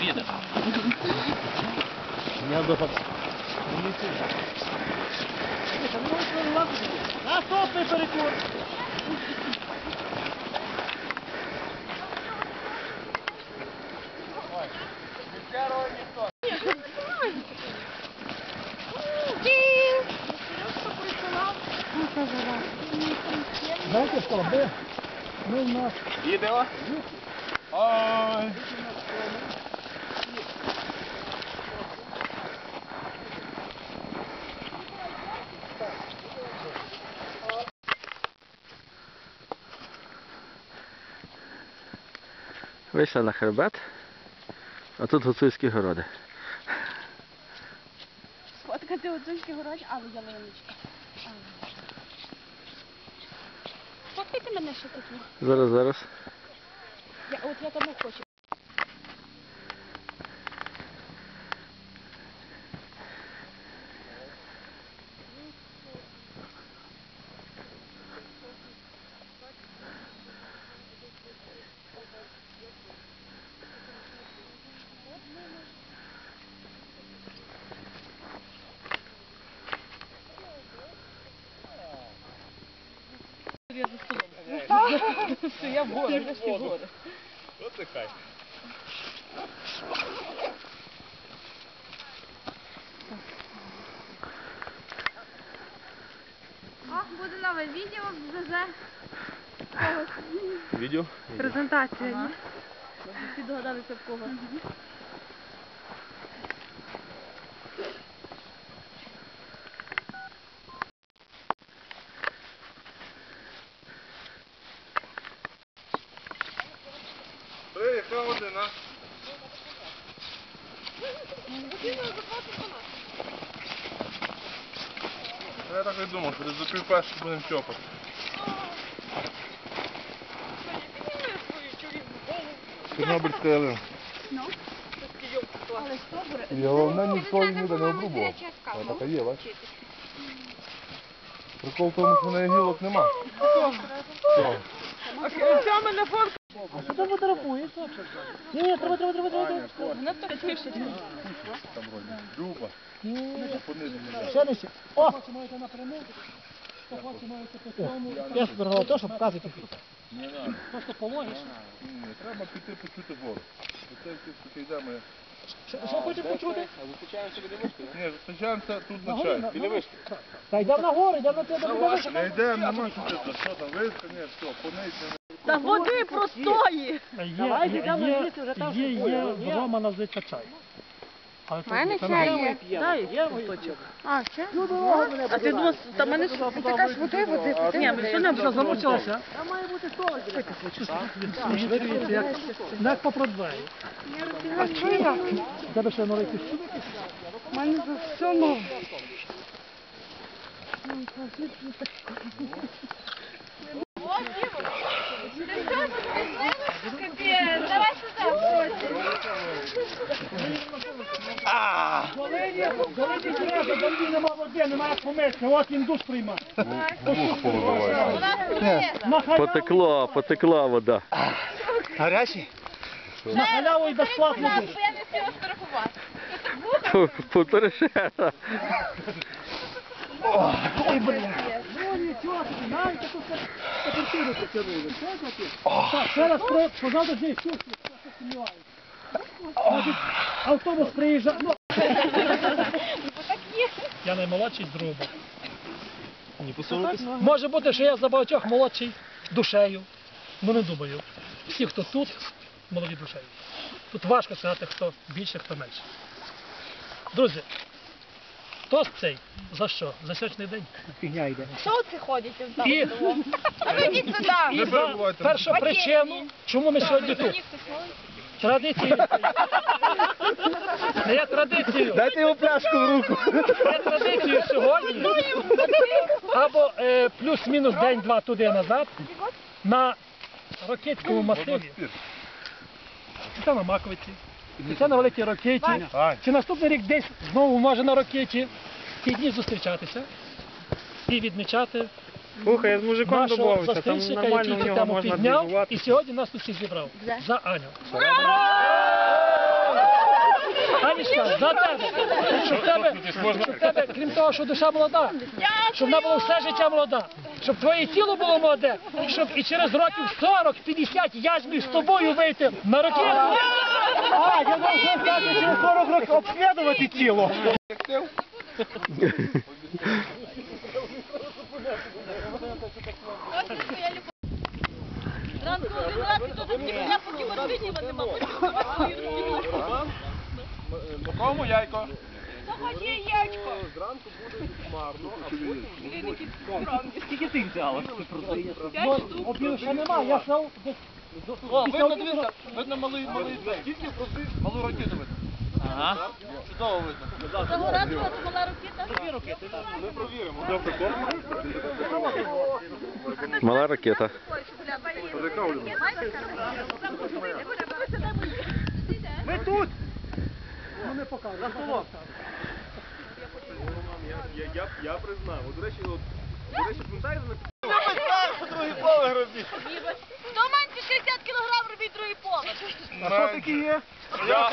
Віда. Я до факт. Наступний перекур. Знаєте що, ми, ми в нас Відео? Ой. Вийшли на хребет, а тут гуцульські городи. Сфоткати Гуцульський город, але ялиночка. Сфоткайте мене ще такі. Зараз, зараз. Я, от я тому хочу. Я в гори, я в гори. Оце хай. О, буде нове відео в ЗЗ. Відео? Презентація. ні? Всі догадалися в кого. Ей, яка година? Я так і думав, що десь за пів будемо чопати. Чорнобильська ялинка. І головне ніхто її ніде не обрубував. Вона така є, бачиш? Прикол в тому, що в неї гілок нема. Що? А що ти фотографуєш? Ні, ні, треба, треба, треба, треба. треба. Вона пишеться. Там вроді Люба. Понизу не Ще. О! Я сфотографував те, що показує тут. Не надо. Просто пологиш. Ні, треба піти почути гору. Оце поки йдемо. Що що хочеш почути? Ні, зустрічаємося тут На чай. Біля вишки. Та йдемо на гори, йдемо на тебе. Не йдемо, нема що це. Що там, вишка? Ні, все, понизу. Та води простої! Є, є, є, є, є, в Рома називається чай. Але У мене чай є. Дай я куточок. А, ще? А ти думав, та мене ж Ти кажеш, води, води, води. Ні, ми що не Що, замучилася? Дивіться, як, як. А що я? У тебе ще новий костюм? У мене за все нове. От він душ приймає. Потекла, потекла вода. на халяву і безплатно душ. Я не встигла сфотографувати. Фу, Повтори. Ой, блін. Ну, нічого, знаєте, тут квартиру покерили. Так, ще раз про, позаду здесь, тут, сумніваюся. Значить, автобус приїжджає, ну. Я наймолодший з другого. Не посунутися? Може бути, що я за багатьох молодший душею. Ну не думаю. Всі, хто тут, молоді душею. Тут важко сказати, хто більше, хто менше. Друзі, тост цей за що? За сьогоднішній день? Фігня йде. Що це ходите в І, Вийдіть сюди. і за перебувайте. першу причину, чому ми сьогодні тут. Традиції. Не є традицією. Дайте йому пляшку в руку. Є традицією сьогодні. Або е, плюс-мінус день-два туди назад. На Рокитському масиві це на Маковиці, чи це на Великій Ракеті, чи наступний рік десь знову може на Ракеті. Ті дні зустрічатися і відмічати Слухай, я з мужиком нашого домовився, там нормально який в цю нього тему можна підняв, двіжувати. і сьогодні нас тут всіх зібрав. За Аню. Анічка, за тебе. Щоб тебе, щоб тебе, крім того, що душа молода, щоб вона була все життя молода, щоб твоє тіло було молоде, щоб і через років 40-50 я зміг з тобою вийти на ракету. А, я думав, що скажете, через 40 років обслідувати тіло. Зранку один раз і то такі я поки розмінювати, мабуть, свою стіну. Кому яйко? Заходи, яєчко. Скільки ти взяла? Обіду ще немає, я став десь О, видно, дивіться, видно малий, малий цей. Скільки проси? Малу ракету видно. Ага. Чудово видно. Того разу це мала ракета. Ми провіримо. Добре, Мала ракета. Ми тут! Я, я, я признав. От, до речі, от, до речі, пам'ятаєте, на Ми знаємо, що другий поверх робіть. Хто менше 60 кілограм робить другий поверх? А що таке є? Я,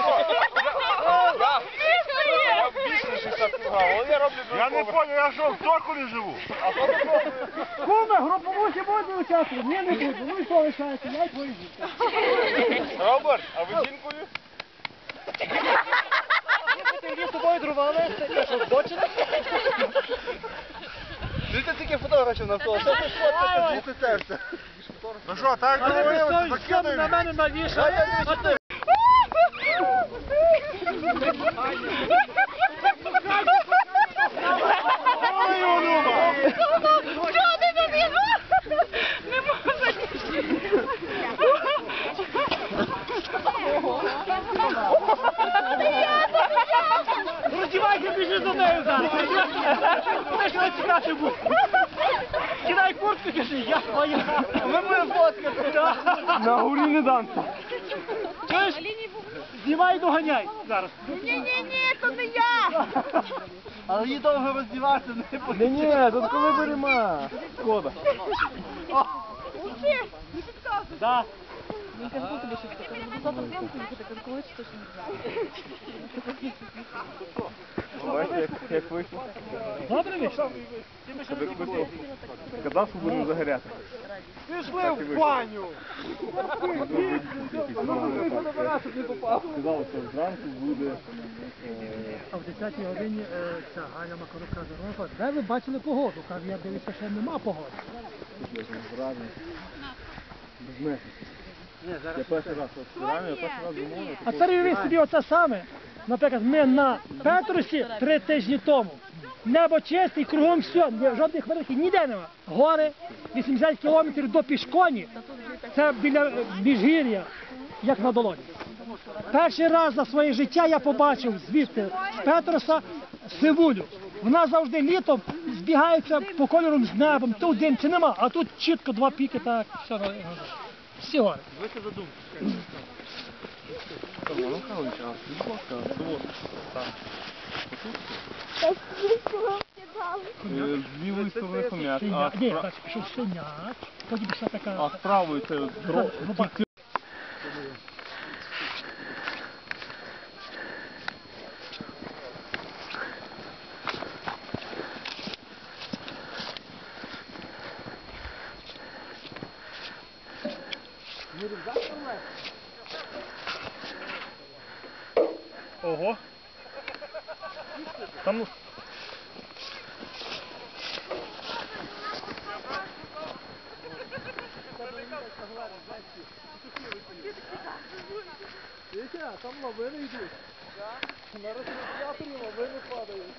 я більше 60 кг, але я роблю другий Я не понял, я що, в Токолі живу? Куме, груповуші будете участвувати? Ні, не буду. Ну і що лишається? Я й твої Роберт, а ви жінкою? Ти з тобою дрували? Це що, збочили? Дивіться, тільки фотографів навколо. Що ти фоткаєте? Звідти це. Ну що, так договорилися, на мене навішали. А ти? Ой, онума! Чого ти тобі? Не можу. Роздівайся, біжи за нею зараз. Ти що чекати буде? Кидай куртку, кажи, я твоя. Ми будемо фоткати. На горі не дамся. Чуєш? Знімай і доганяй зараз. Ні-ні-ні, то не я. Але її довго роздіватися не буде. Ні, ні, тут коли берема. Шкода. Да. Бачите, як, як вийшло? Добре вийшло? Казав, що будемо загоряти. Пішли в баню. Сказали, що зранку буде А в 10 годині е, ця Галя Макарук каже, Ромко, де ви бачили погоду? Каже, я дивлюся, що нема погоди. Я перший раз от я перший раз замовив. А тепер уявіть собі оце саме. Наприклад, ми на Петрусі три тижні тому. Небо чисте і кругом все, ні- жодних великих ніде нема. Гори, 80 кілометрів до Пішконі. Це біля е, міжгір'я, як на долоні. Перший раз за своє життя я побачив звідти з Петроса сивулю. Вона завжди літом збігається по кольору з небом, то один чи нема, а тут чітко два піки, так, все, на- всі гори. З лівої сторони хомяк, а, Синяк. Ні, спра- так, пішов синяк, потім пішла така. а з правої це от дро- Ого. Там ну, Там лавини йдуть. На респіраторі лавини падають.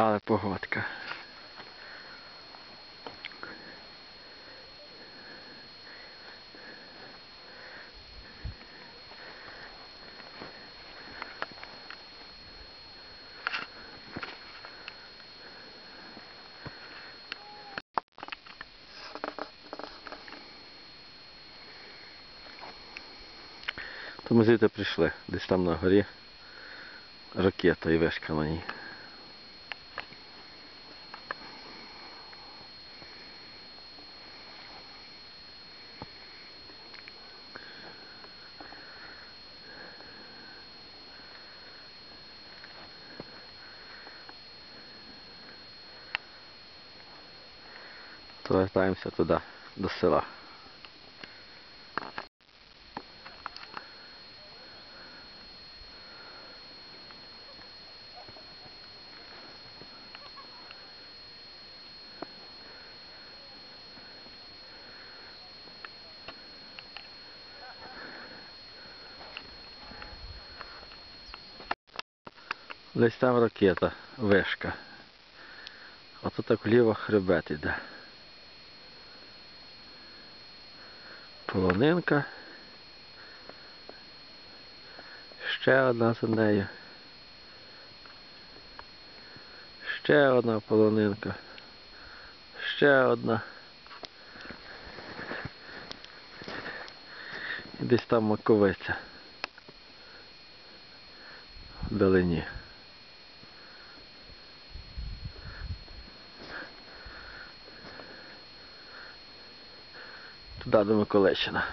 Але погодка. То ми звідти прийшли, десь там на горі ракета і вишка на ній. Повертаємося туди, до села. Десь там ракета, вишка. А тут так вліво хребет іде. Полонинка. Ще одна за нею. Ще одна полонинка. Ще одна. І десь там маковиця. Вдалині. До Миколаївщина.